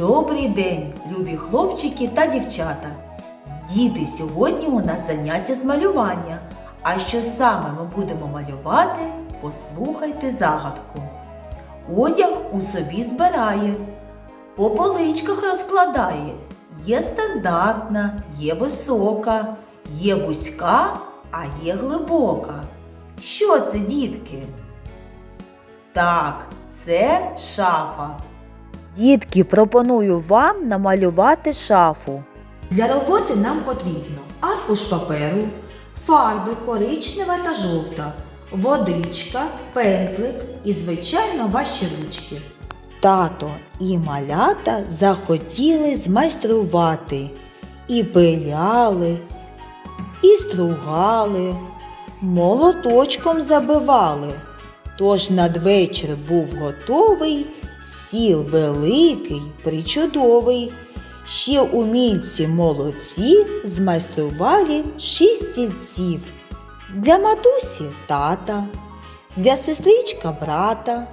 Добрий день, любі хлопчики та дівчата. Діти, сьогодні у нас заняття з малювання. А що саме ми будемо малювати, послухайте загадку. Одяг у собі збирає, по поличках розкладає. Є стандартна, є висока, є вузька, а є глибока. Що це, дітки? Так, це шафа. Дітки, пропоную вам намалювати шафу. Для роботи нам потрібно аркуш паперу, фарби коричнева та жовта, водичка, пензлик і, звичайно, ваші ручки. Тато і малята захотіли змайструвати і пиляли, і стругали, молоточком забивали. Тож надвечір був готовий стіл великий, причудовий. Ще умільці молодці змайстрували шість стільців. Для матусі тата, для сестричка брата,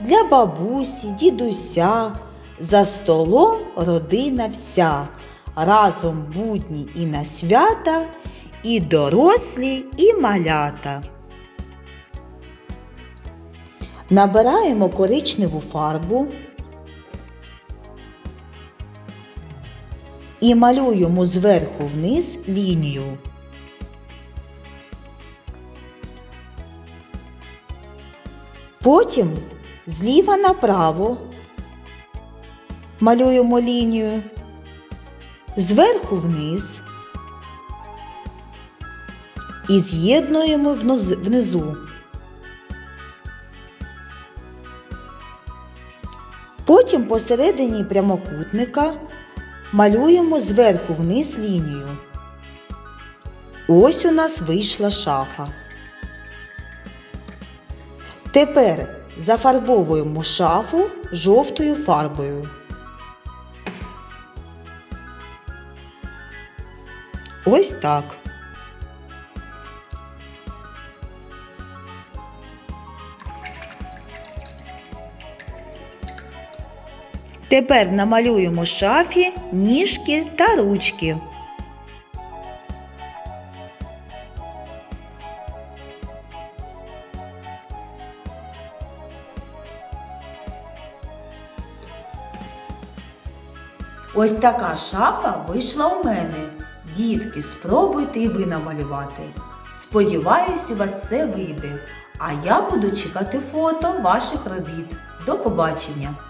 для бабусі, дідуся. За столом родина вся, разом будні і на свята, і дорослі, і малята. Набираємо коричневу фарбу і малюємо зверху вниз лінію. Потім зліва направо малюємо лінію, зверху вниз і з'єднуємо внизу. Потім посередині прямокутника малюємо зверху вниз лінію. Ось у нас вийшла шафа. Тепер зафарбовуємо шафу жовтою фарбою. Ось так. Тепер намалюємо шафі ніжки та ручки. Ось така шафа вийшла у мене. Дітки, спробуйте і ви намалювати. Сподіваюсь, у вас все вийде. А я буду чекати фото ваших робіт. До побачення!